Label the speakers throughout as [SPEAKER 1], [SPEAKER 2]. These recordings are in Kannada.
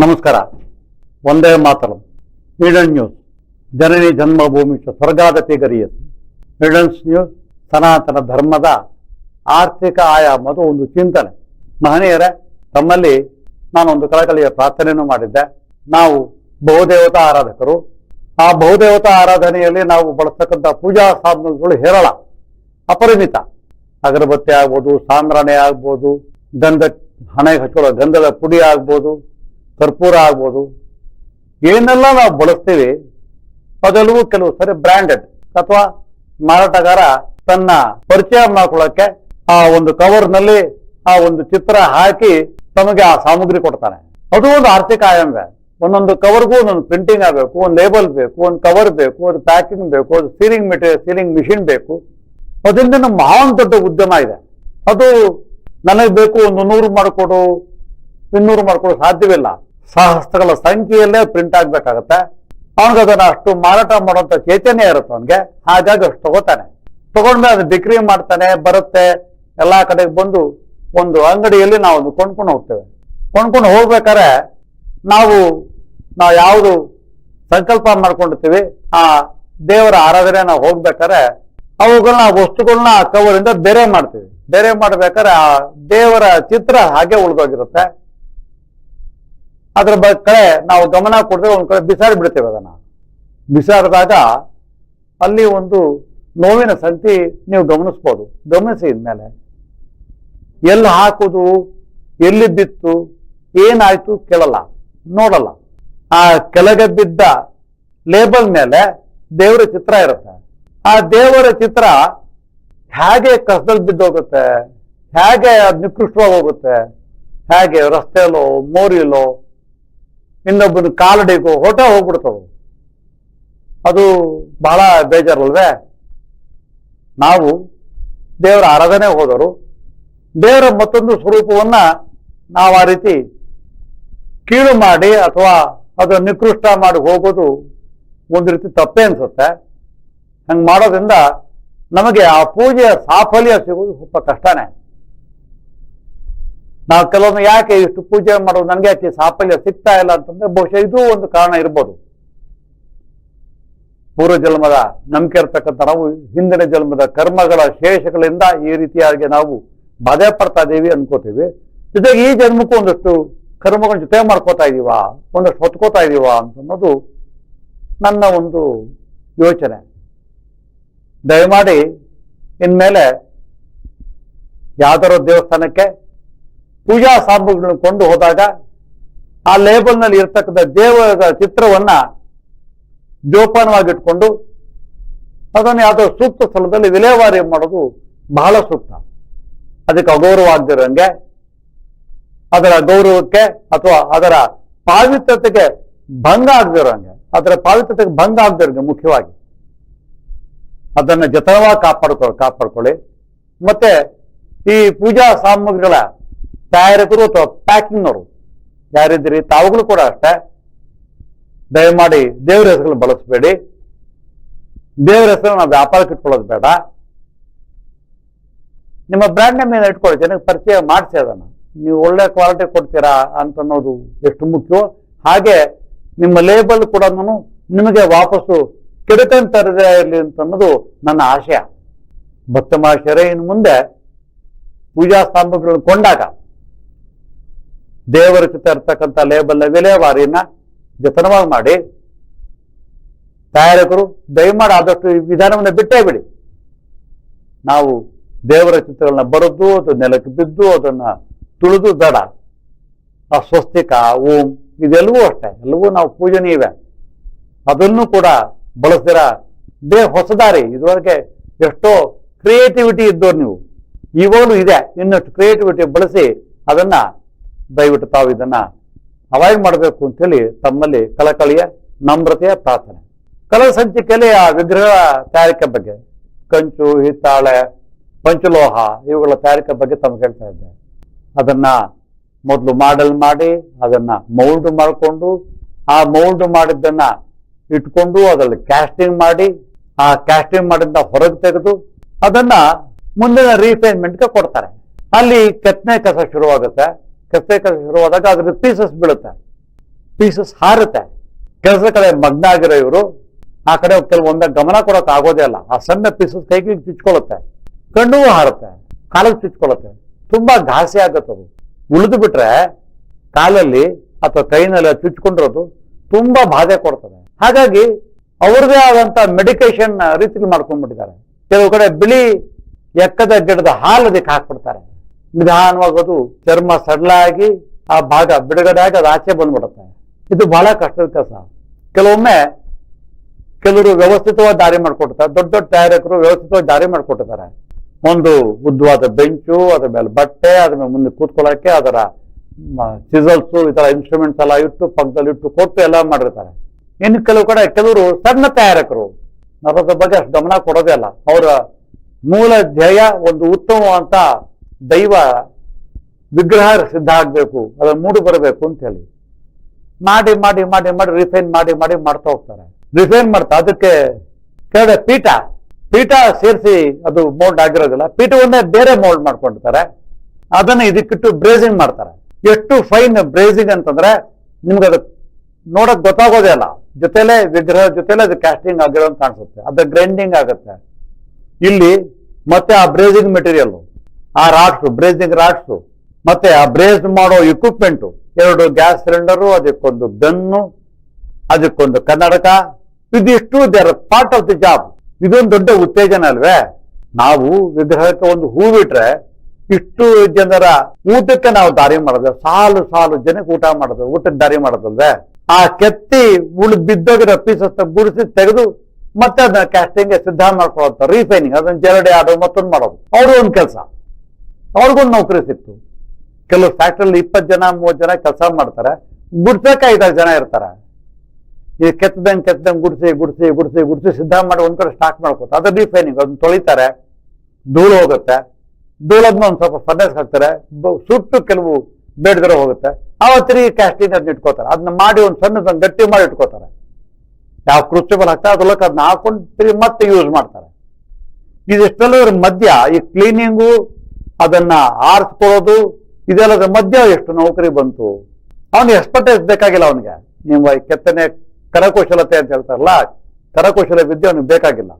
[SPEAKER 1] ನಮಸ್ಕಾರ. ಒಂದೇ ಮಾತರಂ. ಈಡನ್ ನ್ಯೂಸ್ ಜನನಿ ಜನ್ಮಭೂಮಿ ಚ ಸ್ವರ್ಗಾದಪಿ ಗರಿಯಸಿ. ಈಡನ್ಸ್ ನ್ಯೂಸ್ ಸನಾತನ ಧರ್ಮದ ಆರ್ಥಿಕ ಆಯಾಮದ ಒಂದು ಚಿಂತನೆ. ಮಹನೀಯರೇ, ತಮ್ಮಲ್ಲಿ ನಾನೊಂದು ಕಳಕಳಿಯ ಪ್ರಾರ್ಥನೆಯನ್ನು ಮಾಡಿದ್ದೆ. ನಾವು ಬಹುದೇವತಾ ಆರಾಧಕರು. ಆ ಬಹುದೇವತಾ ಆರಾಧನೆಯಲ್ಲಿ ನಾವು ಬಳಸ್ತಕ್ಕಂಥ ಪೂಜಾ ಸಾಧನಗಳು ಹೇರಳ, ಅಪರಿಮಿತ. ಅಗರಬತ್ತಿ ಆಗ್ಬೋದು, ಸಾಂದ್ರಣೆ ಆಗ್ಬೋದು, ಗಂಧ ಹಣೆಗೆ ಹಚ್ಚೋಳ ಗಂಧದ ಪುಡಿ ಆಗ್ಬೋದು ಕರ್ಪೂರ ಆಗ್ಬೋದು. ಏನೆಲ್ಲ ನಾವು ಬಳಸ್ತೀವಿ, ಅದೆಲ್ಲವೂ ಕೆಲವು ಸರಿ ಬ್ರ್ಯಾಂಡೆಡ್ ಅಥವಾ ಮಾರಾಟಗಾರ ತನ್ನ ಪರಿಚಯ ಮಾಡ್ಕೊಳ್ಳೋಕೆ ಆ ಒಂದು ಕವರ್ನಲ್ಲಿ ಆ ಒಂದು ಚಿತ್ರ ಹಾಕಿ ತಮಗೆ ಆ ಸಾಮಗ್ರಿ ಕೊಡ್ತಾನೆ. ಅದು ಒಂದು ಆರ್ಥಿಕ ಆಯಾಮ. ಒಂದೊಂದು ಕವರ್ಗೂ ಒಂದೊಂದು ಪ್ರಿಂಟಿಂಗ್ ಆಗಬೇಕು, ಒಂದು ಲೇಬಲ್ ಬೇಕು, ಒಂದು ಕವರ್ ಬೇಕು, ಒಂದು ಪ್ಯಾಕಿಂಗ್ ಬೇಕು, ಒಂದು ಸೀಲಿಂಗ್ ಮೆಟೀರಿಯಲ್ ಸೀಲಿಂಗ್ ಮಿಷಿನ್ ಬೇಕು. ಅದರಿಂದ ನಮ್ಮ ಮಹಾನ್ ದೊಡ್ಡ ಉದ್ಯಮ ಇದೆ. ಅದು ನನಗೆ ಬೇಕು ಒಂದು ನೂರು ಮಾಡಿಕೊಡು, ಇನ್ನೂರು ಮಾಡಿಕೊಡು ಸಾಧ್ಯವಿಲ್ಲ. ಸಹಸ್ರಗಳ ಸಂಖ್ಯೆಯಲ್ಲೇ ಪ್ರಿಂಟ್ ಆಗ್ಬೇಕಾಗತ್ತೆ. ಅವನಿಗೆ ಅದನ್ನ ಅಷ್ಟು ಮಾರಾಟ ಮಾಡುವಂತ ಚೈತನ್ಯ ಇರುತ್ತೆ ಅವನಿಗೆ. ಹಾಗಾಗಿ ಅಷ್ಟು ತಗೋತಾನೆ. ತಗೊಂಡ್ಮೇಲೆ ಅದು ಬಿಕ್ರಿ ಮಾಡ್ತಾನೆ, ಬರುತ್ತೆ. ಎಲ್ಲಾ ಕಡೆಗೆ ಬಂದು ಒಂದು ಅಂಗಡಿಯಲ್ಲಿ ನಾವು ಅದು ಕೊಂಡ್ಕೊಂಡು ಹೋಗ್ತೇವೆ. ಕೊಂಡ್ಕೊಂಡು ಹೋಗ್ಬೇಕಾದ್ರೆ ನಾವು ನಾವು ಯಾವುದು ಸಂಕಲ್ಪ ಮಾಡ್ಕೊಂಡಿರ್ತೀವಿ, ಆ ದೇವರ ಆರಾಧನೆ ನಾವು ಹೋಗ್ಬೇಕಾದ್ರೆ ಅವುಗಳನ್ನ ವಸ್ತುಗಳನ್ನ ಆ ಕವರಿಂದ ಬೇರೆ ಮಾಡ್ತೀವಿ. ಬೇರೆ ಮಾಡ್ಬೇಕಾದ್ರೆ ಆ ದೇವರ ಚಿತ್ರ ಹಾಗೆ ಉಳ್ದೋಗಿರುತ್ತೆ. ಅದ್ರ ಕಡೆ ನಾವು ಗಮನ ಕೊಡ್ತೇವೆ ಒಂದ್ ಕಡೆ ಬಿಸಾಡಿ ಬಿಡ್ತೇವೆ ಅದನ್ನ. ಬಿಸಾಡಿದಾಗ ಅಲ್ಲಿ ಒಂದು ನೋವಿನ ಸಂತಿ ನೀವು ಗಮನಿಸ್ಬೋದು. ಗಮನಿಸಿ ಇದ್ಮೇಲೆ. ಎಲ್ಲಿ ಹಾಕುದು, ಎಲ್ಲಿ ಬಿತ್ತು, ಏನಾಯ್ತು ಕೇಳಲ್ಲ. ನೋಡಲ್ಲ. ಆ ಕೆಳಗೆ ಬಿದ್ದ ಲೇಬಲ್ ಮೇಲೆ ದೇವರ ಚಿತ್ರ ಇರುತ್ತೆ. ಆ ದೇವರ ಚಿತ್ರ ಹೇಗೆ ಕಸದಲ್ಲಿ ಬಿದ್ದೋಗುತ್ತೆ, ಹೇಗೆ ಅದು ನಿಕೃಷ್ಟವಾಗಿ ಹೋಗುತ್ತೆ, ಹೇಗೆ ರಸ್ತೆಯಲ್ಲೋ ಮೋರಿಲೋ ಇನ್ನೊಬ್ಬನ ಕಾಲಡಿಗೋ ಹೊಟ್ಟೆ ಹೋಗ್ಬಿಡ್ತದೆ. ಅದು ಬಹಳ ಬೇಜಾರಲ್ವೇ? ನಾವು ದೇವರ ಆರಾಧನೆ ಹೋದರು. ದೇವರ ಮತ್ತೊಂದು ಸ್ವರೂಪವನ್ನ ನಾವು ಆ ರೀತಿ ಕೀಳು ಮಾಡಿ ಅಥವಾ ಅದು ನಿಕೃಷ್ಟ ಮಾಡಿ ಹೋಗೋದು ಒಂದು ರೀತಿ ತಪ್ಪೇ ಅನ್ಸುತ್ತೆ. ಹಂಗೆ ಮಾಡೋದ್ರಿಂದ ನಮಗೆ ಆ ಪೂಜೆಯ ಸಾಫಲ್ಯ ಸಿಗೋದು ಸ್ವಲ್ಪ ಕಷ್ಟನೇ. ನಾವು ಕೆಲವೊಮ್ಮೆ ಯಾಕೆ ಇಷ್ಟು ಪೂಜೆ ಮಾಡೋದು ನನಗೆ ಯಾಕೆ ಸಾಫಲ್ಯ ಸಿಗ್ತಾ ಇಲ್ಲ ಅಂತಂದ್ರೆ ಬಹುಶಃ ಇದು ಒಂದು ಕಾರಣ ಇರ್ಬೋದು. ಪೂರ್ವ ಜನ್ಮದ ನಂಬಿಕೆ ಇರ್ತಕ್ಕಂಥ ನಾವು ಹಿಂದಿನ ಜನ್ಮದ ಕರ್ಮಗಳ ಶೇಷಗಳಿಂದ ಈ ರೀತಿಯಾಗಿ ನಾವು ಬಾಧೆ ಪಡ್ತಾ ಇದ್ದೀವಿ ಅನ್ಕೋತೀವಿ. ಜೊತೆಗೆ ಈ ಜನ್ಮಕ್ಕೂ ಒಂದಷ್ಟು ಕರ್ಮಗಳ ಜೊತೆ ಮಾಡ್ಕೋತಾ ಇದೀವಾ? ಒಂದಷ್ಟು ಹೊತ್ಕೋತಾ ಇದೀವಾ ಅಂತ ಅನ್ನೋದು ನನ್ನ ಒಂದು ಯೋಚನೆ. ದಯಮಾಡಿ ಇನ್ಮೇಲೆ ಯಾವ್ದಾರೋ ದೇವಸ್ಥಾನಕ್ಕೆ ಪೂಜಾ ಸಾಮಗ್ರಿಗಳನ್ನು ಕೊಂಡು ಹೋದಾಗ ಆ ಲೇಬಲ್ನಲ್ಲಿ ಇರ್ತಕ್ಕಂಥ ದೇವರ ಚಿತ್ರವನ್ನ ಜೋಪಾನವಾಗಿಟ್ಕೊಂಡು ಅದನ್ನು ಯಾವುದೋ ಸೂಕ್ತ ಸ್ಥಳದಲ್ಲಿ ವಿಲೇವಾರಿ ಮಾಡೋದು ಬಹಳ ಸೂಕ್ತ. ಅದಕ್ಕೆ ಅಗೌರವ ಆಗದಿರಂಗೆ ಅದರ ಗೌರವಕ್ಕೆ ಅಥವಾ ಅದರ ಪಾವಿತ್ರತೆಗೆ ಭಂಗ ಆಗದಿರಂಗೆ, ಅದರ ಪಾವಿತ್ರತೆಗೆ ಭಂಗ ಆಗದಿರಂಗೆ ಮುಖ್ಯವಾಗಿ. ಅದನ್ನು ಜತನವಾಗಿ ಕಾಪಾಡ್ಕೊಳ್ಳಿ ಕಾಪಾಡ್ಕೊಳ್ಳಿ. ಮತ್ತೆ ಈ ಪೂಜಾ ಸಾಮಗ್ರಿಗಳ ತಯಾರಕರು ಅಥವಾ ಪ್ಯಾಕಿಂಗ್ನವರು. ಯಾರಿದ್ದೀರಿ? ತಾವುಗಳು ಕೂಡ ಅಷ್ಟೇ. ದಯಮಾಡಿ ದೇವರ ಹೆಸರನ್ನು ಬಳಸಬೇಡಿ. ದೇವರ ಹೆಸರು ನಾವು ವ್ಯಾಪಾರಕ್ಕೆ ಇಟ್ಕೊಳ್ಳೋದು ಬೇಡ. ನಿಮ್ಮ ಬ್ರ್ಯಾಂಡ್ ನೇಮ್ ಏನು ಇಟ್ಕೊಳ್ಳಿ? ಜನಕ್ಕೆ ಪರಿಚಯ ಮಾಡಿಸಿ ಅದನ್ನು. ನೀವು ಒಳ್ಳೆ ಕ್ವಾಲಿಟಿ ಕೊಡ್ತೀರಾ ಅಂತ ಅನ್ನೋದು ಎಷ್ಟು ಮುಖ್ಯವೋ ಹಾಗೆ ನಿಮ್ಮ ಲೇಬಲ್ ಕೂಡ ನಿಮಗೆ ವಾಪಸ್ಸು ಕೆಡಕನ್ ತರದೇ ಇರಲಿ ಅಂತ ಅನ್ನೋದು ನನ್ನ ಆಶಯ. ಭಕ್ತ ಮಹಾಶಯರೇ ಇನ್ನು ಮುಂದೆ ಪೂಜಾ ಸಾಮಗ್ರಿಗಳನ್ನು ಕೊಂಡಾಗ ದೇವರ ಚಿತ್ತ ಇರ್ತಕ್ಕಂಥ ಲೇಬಲ್ನ ವಿಲೇವಾರಿಯನ್ನ ಜತನವಾಗಿ ಮಾಡಿ, ತಯಾರಕರು ದಯಮಾಡಿ ಆದಷ್ಟು ಈ ವಿಧಾನವನ್ನು ಬಿಟ್ಟೇ ಬಿಡಿ. ನಾವು ದೇವರ ಚಿತ್ರಗಳನ್ನ ಬರೆದು, ಅದು ನೆಲಕ್ಕೆ ಬಿದ್ದು, ಅದನ್ನ ತುಳಿದು ಬೇಡ ಆ ಸ್ವಸ್ತಿಕ ಓಂ, ಇದೆಲ್ಲವೂ ಅಷ್ಟೇ. ಎಲ್ಲವೂ ನಾವು ಪೂಜನೀಯವೆ ಅದನ್ನು ಕೂಡ ಬಳಸ್ದಿರ ದೇ ಹೊಸದಾರಿ ಇದುವರೆಗೆ ಎಷ್ಟೋ ಕ್ರಿಯೇಟಿವಿಟಿ ಇದ್ದವ್ರು ನೀವು. ಇವಾಗಲೂ ಇದೆ. ಇನ್ನಷ್ಟು ಕ್ರಿಯೇಟಿವಿಟಿ ಬಳಸಿ ಅದನ್ನ ದಯವಿಟ್ಟು ತಾವು ಇದನ್ನ ಅವಾಯ್ಡ್ ಮಾಡಬೇಕು ಅಂತೇಳಿ ತಮ್ಮಲ್ಲಿ ಕಳಕಳಿಯ ನಮ್ರತೆಯ ಪ್ರಾರ್ಥನೆ. ಕಲಾ ಸಂಚಿಕೆಯಲ್ಲಿ ಆ ವಿಗ್ರಹ ತಯಾರಿಕೆ ಬಗ್ಗೆ, ಕಂಚು, ಹಿತ್ತಾಳೆ, ಪಂಚಲೋಹ, ಇವುಗಳ ತಯಾರಿಕೆ ಬಗ್ಗೆ ತಮ್ಗೆ ಹೇಳ್ತಾ ಇದ್ದೆ. ಅದನ್ನ ಮೊದಲು ಮಾಡಲ್ ಮಾಡಿ, ಅದನ್ನ ಮೌಲ್ಡ್ ಮಾಡಿಕೊಂಡು, ಆ ಮೌಲ್ಡ್ ಮಾಡಿದ್ದನ್ನ ಇಟ್ಕೊಂಡು ಅದರಲ್ಲಿ ಕ್ಯಾಸ್ಟಿಂಗ್ ಮಾಡಿ, ಆ ಕ್ಯಾಸ್ಟಿಂಗ್ ಮಾಡಿದ್ದ ಹೊರಗೆ ತೆಗೆದು ಅದನ್ನ ಮುಂದಿನ ರೀಫೈನ್ಮೆಂಟ್ಗೆ ಕೊಡ್ತಾರೆ. ಅಲ್ಲಿ ಕೆತ್ತನೆ ಕಸ ಶುರುವಾಗುತ್ತೆ. ಕೆತ್ತನೆ ಕಸ ಶುರುವಾದಾಗ ಅದ್ರ ಪೀಸಸ್ ಬೀಳುತ್ತೆ. ಪೀಸಸ್ ಹಾರುತ್ತೆ. ಕೆಲಸದ ಕಡೆ ಮಗ್ನ ಆಗಿರೋ ಇವರು ಆ ಕಡೆ ಕೆಲವೊಮ್ಮೆ ಗಮನ ಕೊಡೋಕೆ ಆಗೋದೇ ಇಲ್ಲ. ಆ ಸಣ್ಣ ಪೀಸಸ್ ಕೈಗೆ ಚುಚ್ಕೊಳ್ಳುತ್ತೆ. ಕಣ್ಣು ಹಾರುತ್ತೆ. ಕಾಲಿಗೆ ಚುಚ್ಕೊಳ್ಳುತ್ತೆ. ತುಂಬಾ ಘಾಸಿ ಆಗುತ್ತೆ ಅದು. ಉಳಿದು ಬಿಟ್ರೆ ಕಾಲಲ್ಲಿ ಅಥವಾ ಕೈನಲ್ಲಿ ಚುಚ್ಕೊಂಡಿರೋದು ತುಂಬಾ ಬಾಧೆ ಕೊಡ್ತದೆ. ಹಾಗಾಗಿ ಅವ್ರದೇ ಆದಂತ ಮೆಡಿಕೇಶನ್ ರೀತಿಲಿ ಮಾಡ್ಕೊಂಡ್ಬಿಟ್ಟಿದ್ದಾರೆ. ಕೆಲವು ಕಡೆ ಬಿಳಿ ಎಕ್ಕದ ಗಿಡದ ಹಾಲು ಅದಕ್ಕೆ ಹಾಕ್ಬಿಡ್ತಾರೆ. ನಿಧಾನವಾಗಿ ಅದು ಚರ್ಮ ಸಡ್ಲಾಗಿ ಆ ಭಾಗ ಬಿಡುಗಡೆ ಅದು ಆಚೆ ಬಂದ್ಬಿಡುತ್ತೆ. ಇದು ಬಹಳ ಕಷ್ಟದ ಕೆಲಸ ಕೆಲವೊಮ್ಮೆ ಕೆಲವರು ವ್ಯವಸ್ಥಿತವಾಗಿ ದಾರಿ ಮಾಡ್ಕೊಡ್ತಾರೆ, ದೊಡ್ಡ ದೊಡ್ಡ ತಯಾರಕರು ವ್ಯವಸ್ಥಿತವಾಗಿ ದಾರಿ ಮಾಡಿಕೊಟ್ಟಿದ್ದಾರೆ. ಒಂದು ಉದ್ದವಾದ ಬೆಂಚು, ಅದ್ರ ಮೇಲೆ ಬಟ್ಟೆ, ಅದ್ರ ಮೇಲೆ ಮುಂದೆ ಕೂತ್ಕೊಳ್ಳೋಕೆ ಅದರ ಸಿಸಲ್ಸು ಈ ಥರ ಇನ್ಸ್ಟ್ರೂಮೆಂಟ್ಸ್ ಎಲ್ಲ ಇಟ್ಟು, ಪಕ್ಕದಲ್ಲಿ ಇಟ್ಟು ಕೊಟ್ಟು ಎಲ್ಲ ಮಾಡಿರ್ತಾರೆ. ಇನ್ನು ಕೆಲವು ಕಡೆ ಕೆಲವರು ಸಣ್ಣ ತಯಾರಕರು ನರದ ಬಗ್ಗೆ ಅಷ್ಟು ಗಮನ ಕೊಡೋದೇ ಅಲ್ಲ. ಅವರ ಮೂಲ ಧ್ಯೇಯ ಒಂದು ಉತ್ತಮವಾದಂತ ದೈವ ವಿಗ್ರಹ ಸಿದ್ಧ ಆಗಬೇಕು ಅದನ್ನ ಮೂಡಿ ಬರಬೇಕು ಅಂತ ಹೇಳಿ. ಮಾಡಿ ಮಾಡಿ ಮಾಡಿ ಮಾಡಿ ರಿಫೈನ್ ಮಾಡಿ ಮಾಡಿ ಮಾಡ್ತಾ ಹೋಗ್ತಾರೆ. ರಿಫೈನ್ ಮಾಡ್ತಾ ಅದಕ್ಕೆ ಕೆಳಗಡೆ ಪೀಠ ಪೀಠ ಸೇರಿಸಿ ಅದು ಮೋಲ್ಡ್ ಆಗಿರೋದಿಲ್ಲ, ಪೀಠವನ್ನೇ ಬೇರೆ ಮೋಲ್ಡ್ ಮಾಡ್ಕೊಂಡಿರ್ತಾರೆ. ಅದನ್ನ ಇದಕ್ಕಿಟ್ಟು ಬ್ರೇಸಿಂಗ್ ಮಾಡ್ತಾರೆ. ಎಷ್ಟು ಫೈನ್ ಬ್ರೇಸಿಂಗ್ ಅಂತಂದ್ರೆ ನಿಮ್ಗೆ ಅದು ನೋಡಕ್ ಗೊತ್ತಾಗೋದೇ ಅಲ್ಲ ಜೊತೆಲೆ ವಿಗ್ರಹ, ಜೊತೆಲೆ ಅದು ಕ್ಯಾಸ್ಟಿಂಗ್ ಆಗಿರೋ ಕಾಣಿಸುತ್ತೆ. ಅದು ಗ್ರೈಂಡಿಂಗ್ ಆಗುತ್ತೆ. ಇಲ್ಲಿ ಮತ್ತೆ ಆ ಬ್ರೇಸಿಂಗ್ ಮೆಟೀರಿಯಲ್ ಆ ರಾಡ್ಸು ಬ್ರೇಸಿಂಗ್ ರಾಡ್ಸು ಮತ್ತೆ ಆ ಬ್ರೇಜ್ ಮಾಡೋ ಇಕ್ವಿಪ್ಮೆಂಟು ಎರಡು ಗ್ಯಾಸ್ ಸಿಲಿಂಡರು ಅದಕ್ಕೊಂದು ಬೆನ್ನು ಅದಕ್ಕೊಂದು ಕನ್ನಡಕ, ಇದಿಷ್ಟು there part of the job ಇದೊಂದು ದೊಡ್ಡ ಉತ್ತೇಜನ ಅಲ್ವೇ? ನಾವು ವಿಗ್ರಹಕ್ಕೆ ಒಂದು ಹೂ ಬಿಟ್ರೆ ಇಷ್ಟು ಜನರ ಊಟಕ್ಕೆ ನಾವು ದಾರಿ ಮಾಡಿದ್ರೆ ಸಾಲು ಸಾಲು ಜನಕ್ಕೆ ಊಟ ಮಾಡಿದ್ರೆ ಊಟಕ್ಕೆ ದಾರಿ ಮಾಡೋದಲ್ವೇ? ಆ ಕೆತ್ತಿ ಉಳಿದು ಬಿದ್ದೋಗಿರೋ ಗುಡಿಸಿ ತೆಗೆದು ಮತ್ತೆ ಅದನ್ನ ಕ್ಯಾಸ್ಟಿಂಗ್ ಸಿದ್ಧ ಮಾಡ್ಕೊಳ್ಳೋ ರೀಫೈನಿಂಗ್ ಅದನ್ನ ಜರಡಿ ಆಡೋ ಮತ್ತೊಂದು ಮಾಡೋದು. ಅವರು ಒಂದು ಕೆಲಸ. ಅವ್ರಿಗೊಂದು ನೌಕರಿ ಸಿಕ್ತು ಕೆಲವು ಫ್ಯಾಕ್ಟ್ರಿಲಿ ಇಪ್ಪತ್ತು ಜನ, ಮೂವತ್ತು ಜನ ಕೆಲಸ ಮಾಡ್ತಾರೆ. ಗುಡ್ಸಕ್ಕೆ ಐದಾರು ಜನ ಇರ್ತಾರೆ. ಈ ಕೆತ್ತದಂಗೆ ಕೆತ್ತದಂಗೆ ಗುಡಿಸಿ ಗುಡಿಸಿ ಗುಡಿಸಿ ಗುಡಿಸಿ ಸಿದ್ಧ ಮಾಡಿ ಒಂದ್ ಕಡೆ ಸ್ಟಾಕ್ ಮಾಡ್ಕೋತಾರೆ ಅದು ರಿಫೈನಿಂಗ್ ಅದನ್ನ ತೊಳಿತಾರೆ. ಧೂಳು ಹೋಗುತ್ತೆ. ಧೂಳದ್ನ ಒಂದು ಸ್ವಲ್ಪ ಫರ್ನೆಸ್ ಹಾಕ್ತಾರೆ. ಸುಟ್ಟು ಕೆಲವು ಬೇಡದಿರೋ ಹೋಗುತ್ತೆ. ಆವತ್ತು ತಿರುಗಿ ಕ್ಯಾಸ್ಟಿಂಗ್ ಅದನ್ನ ಇಟ್ಕೋತಾರೆ. ಅದನ್ನ ಮಾಡಿ ಒಂದು ಸಣ್ಣ ಗಟ್ಟಿ ಮಾಡಿ ಇಟ್ಕೋತಾರೆ. ಯಾವ ಕ್ರೂಸಿಬಲ್ ಹಾಕ್ತಾರೆ ಅದ್ರೊಳಗೆ ಅದನ್ನ ಹಾಕೊಂಡು ಮತ್ತೆ ಯೂಸ್ ಮಾಡ್ತಾರೆ. ಇದಿಷ್ಟೆಲ್ಲ ಮಧ್ಯ ಈ ಕ್ಲೀನಿಂಗು ಅದನ್ನ ಆರಿಸ್ಕೊಳ್ಳೋದು, ಇದೆಲ್ಲದ ಮಧ್ಯ ಎಷ್ಟು ನೌಕರಿ ಬಂತು? ಅವನು ಎಕ್ಸ್ಪರ್ಟೈಸ್ ಬೇಕಾಗಿಲ್ಲ ಅವನಿಗೆ. ನಿಮ್ಮ ಕೆತ್ತನೆ ಕರಕುಶಲತೆ ಅಂತ ಹೇಳ್ತಾರಲ್ಲ, ಕರಕುಶಲ ವಿದ್ಯೆ ಅವನಿಗೆ ಬೇಕಾಗಿಲ್ಲ.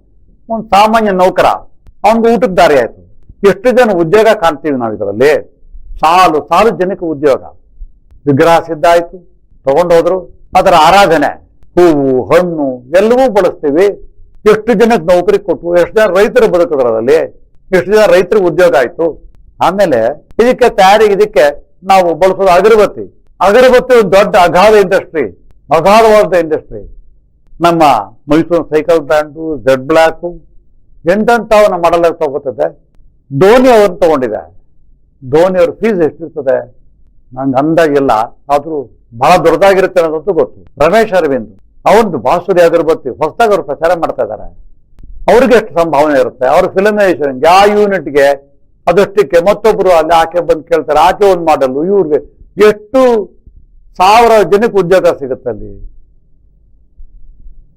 [SPEAKER 1] ಒಂದು ಸಾಮಾನ್ಯ ನೌಕರ, ಅವನಿಗೆ ಊಟಕ್ಕೆ ದಾರಿ ಆಯಿತು. ಎಷ್ಟು ಜನ ಉದ್ಯೋಗ ಕಾಣ್ತೀವಿ ನಾವು ಇದರಲ್ಲಿ? ಸಾಲು ಸಾಲು ಜನಕ್ಕೆ ಉದ್ಯೋಗ. ವಿಗ್ರಹ ಸಿದ್ಧ ಆಯಿತು, ತಗೊಂಡು ಹೋದ್ರು. ಅದರ ಆರಾಧನೆ, ಹೂವು, ಹಣ್ಣು ಎಲ್ಲವೂ ಬಳಸ್ತೀವಿ. ಎಷ್ಟು ಜನಕ್ಕೆ ನೌಕರಿ ಕೊಟ್ಟು ಎಷ್ಟು ಜನ ರೈತರು ಬದುಕಿದ್ರು ಅದರಲ್ಲಿ? ಎಷ್ಟು ಜನ ರೈತರಿಗೆ ಉದ್ಯೋಗ ಆಯ್ತು? ಆಮೇಲೆ ಇದಕ್ಕೆ ತಯಾರಿ ಇದಕ್ಕೆ ನಾವು ಬಳಸೋದು ಅಗರಬತ್ತಿ. ಅಗರಬತ್ತಿ ಒಂದು ದೊಡ್ಡ ಅಗಾಧ ಇಂಡಸ್ಟ್ರಿ ಅಗಾಧವಾದ ಇಂಡಸ್ಟ್ರಿ ನಮ್ಮ Mysuru cycle brand Z block ಎಂಟಂತಾವ್ ನಮ್ಮ ಮಾಡಲ್ ತಗೋತದೆ. ಧೋನಿ ಅವ್ರನ್ನ ತಗೊಂಡಿದೆ. ಧೋನಿ ಅವ್ರ ಫೀಸ್ ಎಷ್ಟಿರ್ತದೆ? ನಂಗೆ ಅಂದಾಗಿಲ್ಲ ಆದರೂ ಬಹಳ ದೊಡ್ಡದಾಗಿರುತ್ತೆ ಅನ್ನೋದಂತೂ ಗೊತ್ತು. ರಮೇಶ್ ಅರವಿಂದ್, ಅವ್ರದ್ದು ಬಾಸುರಿ ಅಗರಬತ್ತಿ ಹೊಸದಾಗಿ ಅವ್ರು ಪ್ರಚಾರ ಮಾಡ್ತಾ ಇದ್ದಾರೆ. ಅವ್ರಿಗೆ ಎಷ್ಟು ಸಂಭಾವನೆ ಇರುತ್ತೆ? ಅವ್ರ ಫಿಲಮೈಸೇಷನ್ ಯಾವ ಯೂನಿಟ್ಗೆ ಅದಷ್ಟಕ್ಕೆ ಮತ್ತೊಬ್ರು ಅಲ್ಲಿ ಆಕೆ ಬಂದು ಕೇಳ್ತಾರೆ, ಆಕೆ ಒಂದು ಮಾಡಲು ಇವ್ರಿಗೆ ಎಷ್ಟು ಸಾವಿರ ಜನಕ್ಕೆ ಉದ್ಯೋಗ ಸಿಗುತ್ತೆ ಅಲ್ಲಿ?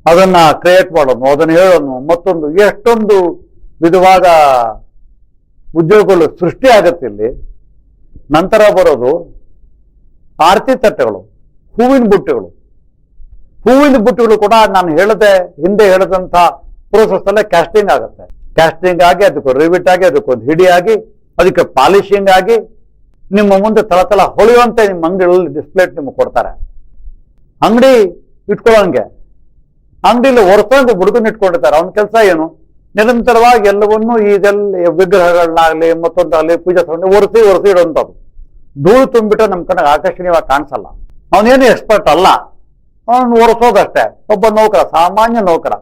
[SPEAKER 1] ಅದನ್ನ ಕ್ರಿಯೇಟ್ ಮಾಡೋನು, ಅದನ್ನ ಹೇಳೋನು, ಮತ್ತೊಂದು ಎಷ್ಟೊಂದು ವಿಧವಾದ ಉದ್ಯೋಗಗಳು ಸೃಷ್ಟಿ ಆಗತ್ತೆ ಇಲ್ಲಿ. ನಂತರ ಬರೋದು ಆರತಿ ತಟ್ಟೆಗಳು, ಹೂವಿನ ಬುಟ್ಟಿಗಳು. ಹೂವಿನ ಬುಟ್ಟಿಗಳು ಕೂಡ ನಾನು ಹೇಳದೆ, ಹಿಂದೆ ಹೇಳದಂತ ಪ್ರೋಸೆಸ್ ಅಲ್ಲೇ ಕ್ಯಾಸ್ಟಿಂಗ್ ಆಗುತ್ತೆ. ಕ್ಯಾಸ್ಟಿಂಗ್ ಆಗಿ ಅದಕ್ಕೊಂದು ರಿವಿಟ್ ಆಗಿ ಅದಕ್ಕೊಂದು ಹಿಡಿ ಆಗಿ, ಅದಕ್ಕೆ ಪಾಲಿಶಿಂಗ್ ಆಗಿ, ನಿಮ್ಮ ಮುಂದೆ ತಳ ಹೊಳೆಯುವಂತೆ ನಿಮ್ಮ ಅಂಗಡಿಗಳಲ್ಲಿ ಡಿಸ್ಪ್ಲೇಟ್ ನಿಮಗೆ ಕೊಡ್ತಾರೆ. ಅಂಗಡಿ ಇಟ್ಕೊಳ್ಳೋಂಗೆ, ಅಂಗಡಿಲಿ ಹೊರತಂದು ಹುಡುಗನ ಇಟ್ಕೊಂಡಿರ್ತಾರೆ. ಅವನ ಕೆಲಸ ಏನು? ನಿರಂತರವಾಗಿ ಎಲ್ಲವನ್ನೂ ಇದೆಲ್ಲ ವಿಗ್ರಹಗಳನ್ನಾಗಲಿ, ಮತ್ತೊಂದಾಗಲಿ, ಪೂಜಾ ತಗೊಂಡು ಒರೆಸಿ ಒರೆಸಿ ಇಡುವಂಥದ್ದು ಧೂಳು ತುಂಬಿಟ್ಟು ನಮ್ಮ ಕಣ್ಣಿಗೆ ಆಕರ್ಷಣೀಯವಾಗಿ ಕಾಣಿಸಲ್ಲ. ಅವನೇನು ಎಕ್ಸ್ಪರ್ಟ್ ಅಲ್ಲ. ಅವನು ಒರೆಸೋದಷ್ಟೇ. ಒಬ್ಬ ನೌಕರ, ಸಾಮಾನ್ಯ ನೌಕರ.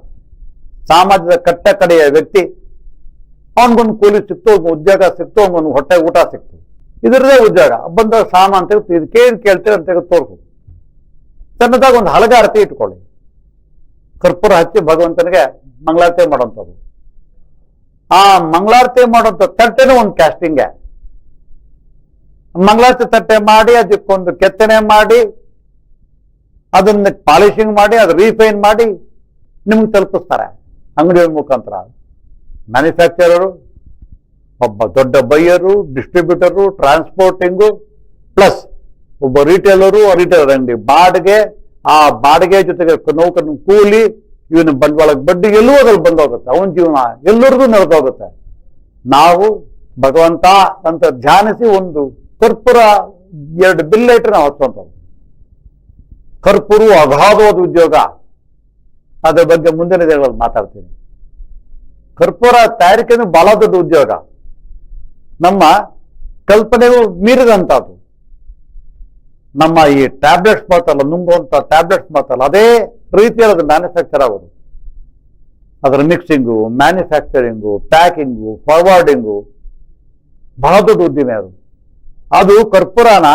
[SPEAKER 1] ಸಮಾಜದ ಕಟ್ಟ ಕಡೆಯ ವ್ಯಕ್ತಿ. ಅವನಿಗೊಂದು ಕೂಲಿ ಸಿಕ್ತು ಉದ್ಯೋಗ ಸಿಕ್ತು, ಅವನಿಗೊಂದು ಹೊಟ್ಟೆ ಊಟ ಸಿಕ್ತು. ಇದರದೇ ಉದ್ಯೋಗ. ಬಂದ ಸಾಮಾನು ತೆಗೆದು ಇದಕ್ಕೇನು ಕೇಳ್ತೀರ ಅಂತ ತೆಗೆದು ತೋರಿಸು. ಒಂದು ಒಂದು ಹಲಗಾರತಿ ಇಟ್ಕೊಳ್ಳಿ. ಕರ್ಪೂರ ಹಚ್ಚಿ ಭಗವಂತನಿಗೆ ಮಂಗಳಾರತಿ ಮಾಡೋಂಥದ್ದು ಆ ಮಂಗಳಾರತಿ ಮಾಡೋಂಥ ತಟ್ಟೆನೂ ಒಂದು ಕ್ಯಾಸ್ಟಿಂಗೆ ಮಂಗಳಾರತಿ ತಟ್ಟೆ ಮಾಡಿ, ಅದಕ್ಕೊಂದು ಕೆತ್ತನೆ ಮಾಡಿ, ಅದನ್ನ ಪಾಲಿಶಿಂಗ್ ಮಾಡಿ, ಅದು ರೀಫೈನ್ ಮಾಡಿ, ನಿಮ್ಗೆ ತಲುಪಿಸ್ತಾರೆ ಅಂಗಡಿಯ ಮುಖಾಂತರ. ಮ್ಯಾನುಫ್ಯಾಕ್ಚರರು ಒಬ್ಬ ದೊಡ್ಡ ಬೈಯರು ಡಿಸ್ಟ್ರಿಬ್ಯೂಟರು ಟ್ರಾನ್ಸ್ಪೋರ್ಟಿಂಗು ಪ್ಲಸ್ ಒಬ್ಬ ರಿಟೇಲರು ರೀಟೇಲರ್ ಅಂಗಡಿ ಬಾಡಿಗೆ, ಆ ಬಾಡಿಗೆ ಜೊತೆಗೆ ನೌಕರನ ಕೂಲಿ, ಇವನ ಬಂಡವಾಳಕ್ಕೆ ಬಡ್ಡಿ ಎಲ್ಲೂ ಅದ್ರಲ್ಲಿ ಬಂದೋಗುತ್ತೆ. ಅವನ ಜೀವನ ಎಲ್ಲರಿಗೂ ನಡೆದೋಗುತ್ತೆ. ನಾವು ಭಗವಂತ ಅಂತ ಧ್ಯಾನಿಸಿ ಒಂದು ಕರ್ಪೂರ ಎರಡು ಬಿಲ್ ಇಟ್ಟರೆ ನಾವು ಹಚ್ಚುವಂಥದ್ದು ಕರ್ಪೂರು ಅಗಾಧವಾದ ಉದ್ಯೋಗ. ಅದರ ಬಗ್ಗೆ ಮುಂದಿನ ದಿನಗಳಲ್ಲಿ ಮಾತಾಡ್ತೀನಿ. ಕರ್ಪೂರ ತಯಾರಿಕೆನೂ ಬಹಳ ದೊಡ್ಡ ಉದ್ಯೋಗ. ನಮ್ಮ ಕಲ್ಪನೆಗೂ ಮೀರಿದಂಥದ್ದು ನಮ್ಮ ಈ ಟ್ಯಾಬ್ಲೆಟ್ಸ್ ಮಾತಲ್ಲ ನುಂಗುವಂತ ಟ್ಯಾಬ್ಲೆಟ್ಸ್ ಮಾತಲ್ಲ ಅದೇ ರೀತಿಯಲ್ಲಿ ಅದು ಮ್ಯಾನುಫ್ಯಾಕ್ಚರ್ ಆಗೋದು. ಅದರ ಮಿಕ್ಸಿಂಗು ಮ್ಯಾನುಫ್ಯಾಕ್ಚರಿಂಗು ಪ್ಯಾಕಿಂಗು ಫಾರ್ವರ್ಡಿಂಗು ಬಹಳ ದೊಡ್ಡ ಉದ್ದಿಮೆ ಅದು. ಅದು ಕರ್ಪೂರನ